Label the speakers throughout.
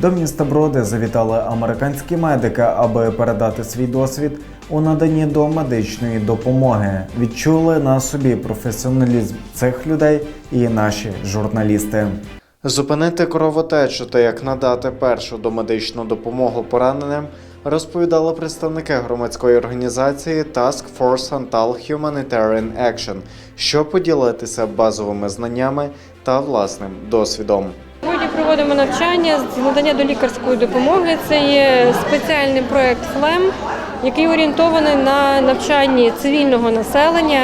Speaker 1: До міста Броди завітали американські медики, аби передати свій досвід у наданні до медичної допомоги. Відчули на собі професіоналізм цих людей і наші журналісти. Зупинити кровотечу та як надати першу домедичну допомогу пораненим розповідали представники громадської організації Task Force Antal Humanitarian Action, щоб поділитися базовими знаннями та власним досвідом.
Speaker 2: Сьогодні проводимо навчання з надання до лікарської допомоги. Це є спеціальний проект ФЛЕМ, який орієнтований на навчанні цивільного населення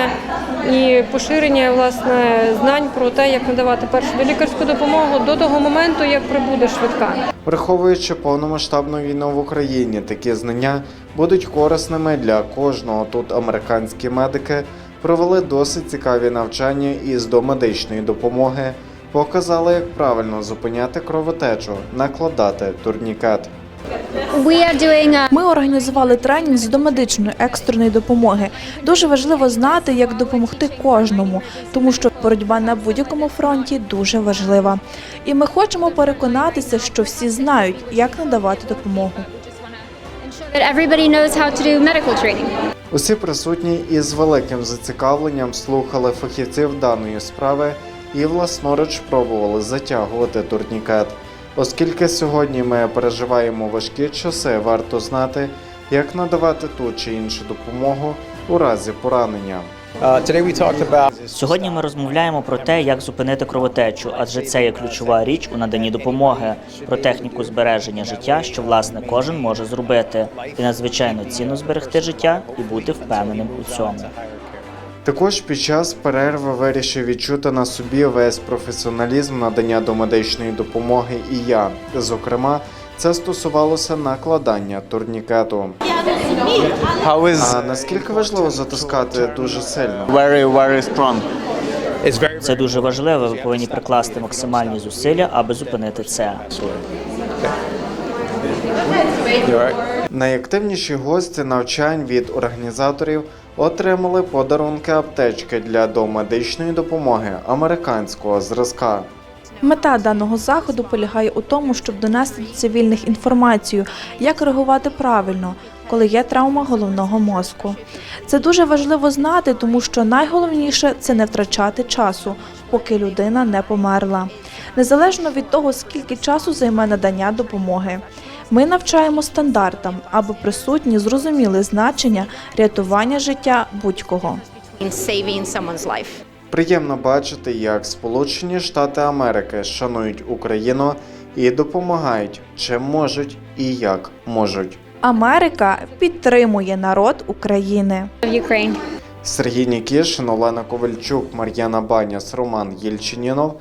Speaker 2: і поширення власне знань про те, як надавати першу лікарську допомогу до того моменту, як прибуде швидка.
Speaker 1: Враховуючи повномасштабну війну в Україні, такі знання будуть корисними для кожного. Тут американські медики провели досить цікаві навчання із домедичної допомоги, показали, як правильно зупиняти кровотечу, накладати турнікет.
Speaker 3: Ми організували тренінг з домедичної екстреної допомоги. Дуже важливо знати, як допомогти кожному, тому що боротьба на будь-якому фронті дуже важлива. І ми хочемо переконатися, що всі знають, як надавати допомогу.
Speaker 1: Усі присутні із великим зацікавленням слухали фахівців даної справи і власноруч пробували затягувати турнікет. Оскільки сьогодні ми переживаємо важкі часи, варто знати, як надавати ту чи іншу допомогу у разі поранення.
Speaker 4: Uh,
Speaker 5: Сьогодні ми розмовляємо про те, як зупинити кровотечу, адже це є ключова річ у наданні допомоги, про техніку збереження життя, що власне кожен може зробити, і надзвичайно цінно зберегти життя і бути впевненим у цьому.
Speaker 1: Також під час перерви вирішив відчути на собі весь професіоналізм надання домедичної допомоги і я. Зокрема, це стосувалося накладання турнікету. А наскільки важливо затискати дуже сильно?
Speaker 4: very very strong.
Speaker 5: Це дуже важливо. Ви повинні прикласти максимальні зусилля, аби зупинити це.
Speaker 1: Найактивніші гості навчань від організаторів отримали подарунки аптечки для домедичної допомоги американського зразка.
Speaker 3: Мета даного заходу полягає у тому, щоб донести до цивільних інформацію, як реагувати правильно, коли є травма головного мозку. Це дуже важливо знати, тому що найголовніше це не втрачати часу, поки людина не померла. Незалежно від того, скільки часу займе надання допомоги. Ми навчаємо стандартам, аби присутні зрозуміли значення рятування життя будь-кого.
Speaker 1: Приємно бачити, як Сполучені Штати Америки шанують Україну і допомагають, чим можуть і як можуть.
Speaker 3: Америка підтримує народ України.
Speaker 1: Сергій Нікішин, Олена Ковальчук, Мар'яна Баняс, Роман Єльчинінов,